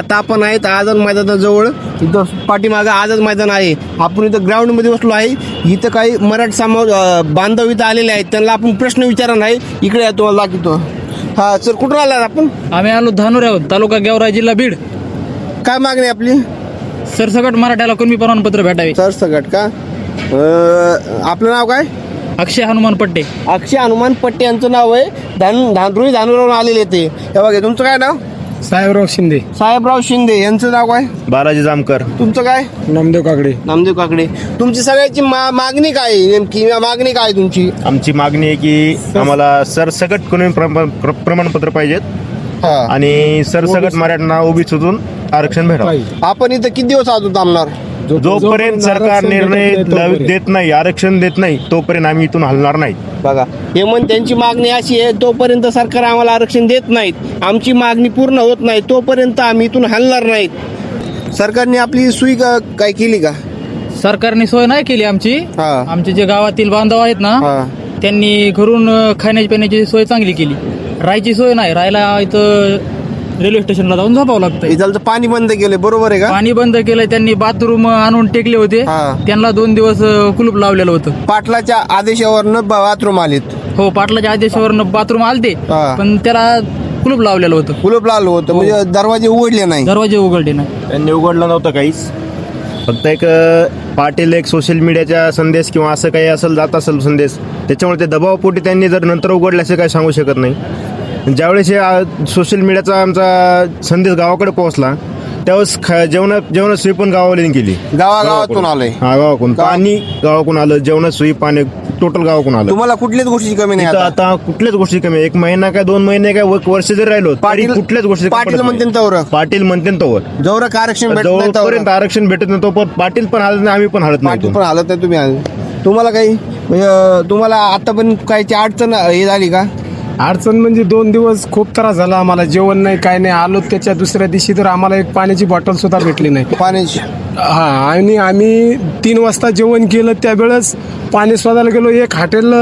आता आपण आहेत आझाद मैदानाजवळ इथं पाठीमागं आझाद मैदान आहे. आपण इथं ग्राउंडमध्ये बसलो आहे. इथं काही मराठ समाज बांधव इथं आलेले आहेत. त्यांना आपण प्रश्न विचारणार आहे. इकडे या तुम्हाला दाखवतो. हा सर कुठून आलात आपण? आम्ही आलो धानोर आहोत. तालुका गेवराई जिल्हा बीड. काय मागणी आहे आपली? सरसकट मराठ्याला कुणबी प्रमाणपत्र भेटावे. सर सगट का? अं, आपलं नाव काय? अक्षय हनुमान पट्टे. अक्षय हनुमान पट्टे यांचं नाव आहे. धान धानरुई धानूरवरून आलेले ते. हे बघा तुमचं काय नाव? साहेबराव शिंदे. साहेबराव शिंदे यांचं नाव काय? बालाजी जामकर. तुमचं काय? नामदेव काकडे. नामदेव काकडे. तुमची सगळ्याची मा मागणी काय आहे? नेमकी मागणी काय आहे तुमची? आमची मागणी आहे की आम्हाला सरसकट कोणी प्रम- प्र- प्रमाणपत्र पाहिजेत. हा. आणि सरसकट मराठ्यांना उभी सुचून आरक्षण भेटावं. आपण इथं किती दिवस अजून थांबणार? जोपर्यंत सरकार निर्णय देत नाही आरक्षण देत नाही तोपर्यंत आम्ही इथून हलणार नाही. बघा हे म्हण त्यांची मागणी अशी आहे तोपर्यंत सरकार आम्हाला आरक्षण देत नाहीत. आमची मागणी पूर्ण होत नाही तोपर्यंत आम्ही इथून हलणार नाहीत. सरकारने आपली सुई का- काय केली का? सरकारने सोय नाही केली आमची. हा. आमचे जे गावातील बांधव आहेत ना हा. त्यांनी घरून खाण्याची पिण्याची सोय चांगली केली. राहायची सोय नाही राहायला इथं रेल्वे स्टेशनला जाऊन झोपावं लागतंय. इथलं पाणी बंद केले बरोबर आहे का? पाणी बंद केलंय त्यांनी बाथरूम आणून टेकले होते. हा. त्यांना दोन दिवस अं, कुलूप लावलेलं होतं. पाटलाच्या आदेशावरनं बाथरूम आलेत. हो पाटलाच्या आदेशावर बाथरूम आलते हा. पण त्याला कुलूप लावलेलं होतं. कुलूप लावलं होतं म्हणजे दरवाजे उघडले नाही. दरवाजे उघडले नाही. त्यांनी उघडलं नव्हतं काहीच. फक्त एक अ, पाटील एक सोशल मीडियाचा संदेश किंवा असं काही असेल जात असेल संदेश त्याच्यामुळे ते दबावपोटी त्यांनी जर नंतर उघडले असे काही सांगू शकत नाही. ज्यावेळेस हे सोशल मीडियाचा आमचा संदेश गावाकडे पोहोचला त्यावेळेस ख- जेवण जेवण सोयी पण गावाला गेली. गावागावातून आलंय हा गावाकडून. गाव- पाणी गावाकडून आलं जेवण सोयी पाणी टोटल गावाकडून आलं. तुम्हाला कुठलीच गोष्टीची कमी नाही इथं आता? आता कुठल्याच गोष्टी कमी आहे. एक महिना काय दोन महिने काय व- वर्ष जरी राहिलो तरी पाटील कुठल्याच गोष्टी पाटील म्हणते तवर. पाटील म्हणते तोवर. जवळ आरक्षण भेटत नाही जोपर्यंत तवर आरक्षण भेटत नाही तोपर्यंत पाटील पण हलत नाही आम्ही पण हलत पाटील नाही पण हालत नाही तुम्ही हाल- तुम्हाला काही म्हणजे, अं, तुम्हाला आतापर्यंत काहीची अडचण हे झाली का? अडचण म्हणजे दोन दिवस खूप त्रास झाला आम्हाला. जेवण नाही काय नाही. आलो त्याच्या दुसऱ्या दिवशी तर आम्हाला एक पाण्याची बॉटल सुद्धा भेटली नाही. पाण्याची. हा आणि आम्ही तीन वाजता जेवण केलं. त्यावेळेस पाणी शोधायला गेलो. एक हॉटेल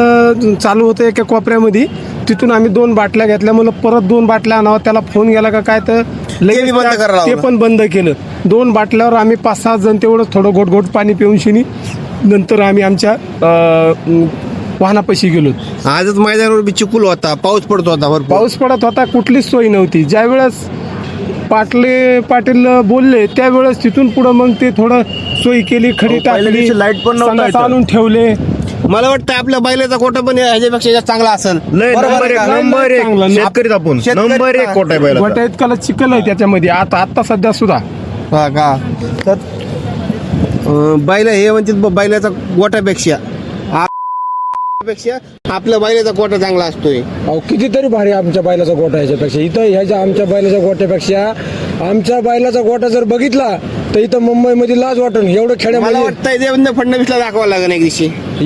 चालू होतं एका कोपऱ्यामध्ये. तिथून आम्ही दोन बाटल्या घेतल्या. म्हणलं परत दोन बाटल्या आणावं. त्याला फोन गेला का काय तर लगेच बंद करायला ते लावलं. पण बंद केलं. दोन बाटल्यावर आम्ही पाच सहा जण तेवढं थोडं गोट पाणी पिऊन शिनी नंतर आम्ही आमच्या अं, वाहनापाशी गेलो. आजच मैदानावर बी चिखल होता पाऊस पडतो होता भरपूर. पाऊस पडत होता कुठलीच सोय नव्हती. ज्यावेळेस पाटले पाटील बोलले त्यावेळेस तिथून पुढं मग ते थोडं सोय केली खडी पहिल्या टाकली दिवशी लाइट पण नव्हता संडास इथं. आणून ठेवले. मला वाटतं आपल्या बैलाचा कोटा पण ह्याच्यापेक्षा जास्त चांगला असेल. लय बरोबर नंबर आहे एक का? नंबर एक चांगलं. शेतकरीच आपण. शेतकरी- नंबर एक कोट आहे गोट्या बैला इतकाला चिकल आहे त्याच्यामध्ये. आता आता सध्या सुद्धा. हा का? तर अं, बैल हे म्हणतात ब- बैलाचा गोट्यापेक्षा. आ- पेक्षा आपल्या बैलाचा गोटा चांगला असतोय. अहो कितीतरी भारी आमच्या बैलाचा गोटा ह्याच्यापेक्षा इथं ह्याच्या आमच्या बैलाच्या गोट्यापेक्षा आमच्या बैलाचा गोटा जर बघितला तर इथं मुंबईमध्ये लाज वाटून एवढं मला खेड्यामध्ये वाटतं देवेंद्र फडणवीसला दाखवावं लागेल एक दिवशी.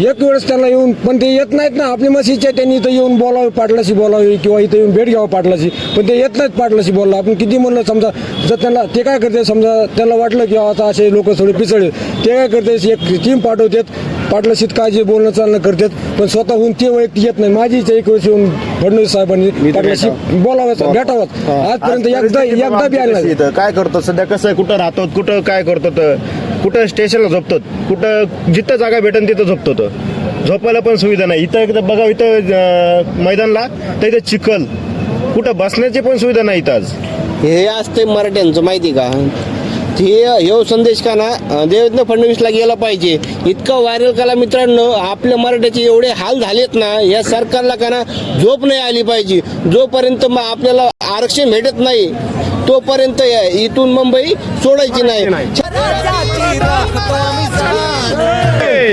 एक वेळेस त्यांना येऊन पण ते येत नाहीत ना. आपली आहे त्यांनी इथं येऊन बोलावे पाटलाशी बोलावी किंवा इथं येऊन भेट घ्यावं पाटलाशी. पण ते येत नाहीत पाटलाशी बोलला आपण किती म्हणलं समजा जर त्यांना ते काय करते समजा त्यांना वाटलं की आता असे लोक थोडे पिचळे ते काय करते एक टीम पाठवतात. पाटलाशीत काय जे बोलणं चालणं करतात पण स्वतःहून ते वैयक्तिक येत नाही. माझी इच्छा एक वेळेस येऊन फडणवीस साहेबांनी पाटलाशी बोलावं भेटावं. आजपर्यंत एकदा एकदा बी आलं नाही. इथं? काय करतो? सध्या कसं आहे, कुठं राहतो? कुठं काय करतो? तर कुठं स्टेशनला झोपतो? कुठं जिथं जागा भेटेल तिथं झोपतो तो. झोपायला पण सुविधा नाही. इथं एकदा बघा इथं अं, मैदानला तर इथं चिखल. कुठं बसण्याची पण सुविधा नाही इथं आज. हे असते मराठ्यांचं माहिती का? ते ह्यो संदेश का ना देवेंद्र फडणवीसला गेला पाहिजे. इतकं व्हायरल करा मित्रांनो आपल्या मराठ्याचे एवढे हाल झालेत ना या सरकारला का ना झोप नाही आली पाहिजे. जोपर्यंत मग आपल्याला आरक्षण भेटत नाही तोपर्यंत इथून मुंबई सोडायची नाही.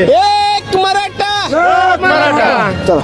एक मराठा! चला.